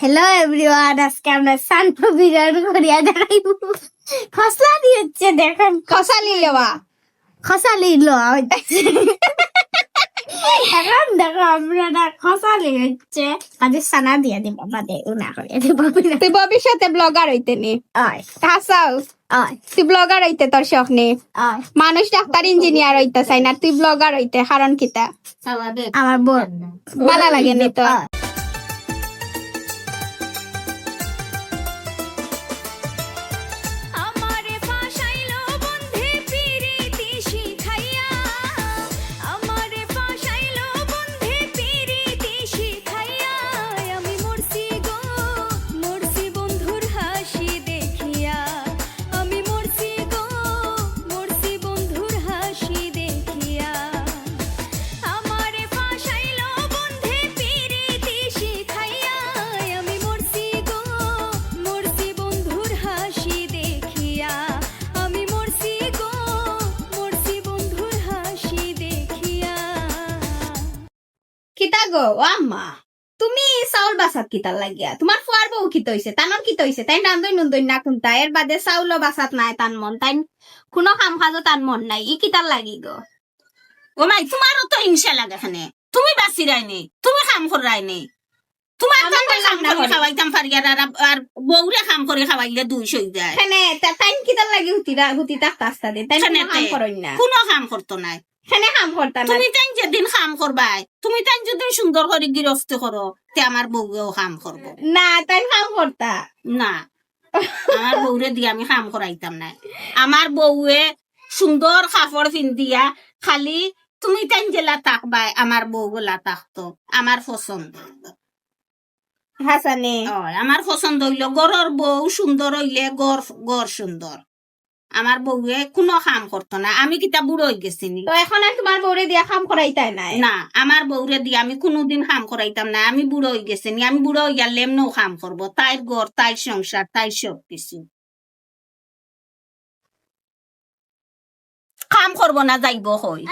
Hello everyone আজকে আমরা সানফ্লো বিরিয়ানি করিয়া দেখাইব খসলা দিয়েছে দেখেন। কষা লিলেবা খসা লিল এখন দেখো আমরা না খসা লিয়েছে কাজে সানা দিয়ে দিব বাদে উনা করিয়া দিব তুই ভবিষ্যতে ব্লগার হইতে নি। হাসাও। তুই ব্লগার হইতে তোর শখ নে। আয় মানুষ ডাক্তার ইঞ্জিনিয়ার হইতে চাই না তুই ব্লগার হইতে কারণ কিতা? আমার বোন ভালো লাগে নি তো। গো আম্মা। তুমি চাউল বাসাত কিতা লাগিয়া? তোমার ফুয়ার বউ কিত হইছে তানোর কিত হইছে তাই রান্ধই নুন্দই না কোনটা? এর বাদে চাউল বাসাত নাই তান মন। তাই কোনো কাম কাজও তান মন নাই। ই কিতার লাগি গো। ও মাই তোমারও তো হিংসা লাগে তুমি বাঁচি রাইনি তুমি কাম করাইনি তোমার খাওয়াইতাম পারি আর বউরে কাম করে খাওয়াইলে দুই সই যায়। তাই কিতার লাগি হুতিরা হুতি তাক আস্তা দে। তাই কোনো কাম করতো নাই। এখানে কাম করতা না। তুমি তাই যেদিন কাম করবাই তুমি তাই যদি সুন্দর করে গৃহস্থ করো তে আমার বউয়েও কাম করব। না তাই কাম করতা। না আমার বউরে দিয়ে আমি কাম করাইতাম না আমার বউয়ে সুন্দর কাপড় পিন্দিয়া খালি তুমি তাই জেলা তাকবাই আমার বউ গোলা তাকতো আমার পছন্দ হাসানে আমার পছন্দ হইল গড়র বউ সুন্দর হইলে গড় গড় সুন্দর আমার বউয়ে কোনো কাম করতো না। আমি কিতা বুড়ো হয়ে গেছি। তো এখন আর তোমার বউরে দিয়া কাম করাইতাই নাই? না আমার বউরে দিয়ে আমি কোনোদিন কাম করাইতাম না আমি বুড়ো হয়ে গেছি নি। আমি বুড়ো হইয়া লেমনও কাম করব তাইর ঘর তাইর সংসার তাই সব কিছু। কাম করব না যাইব হই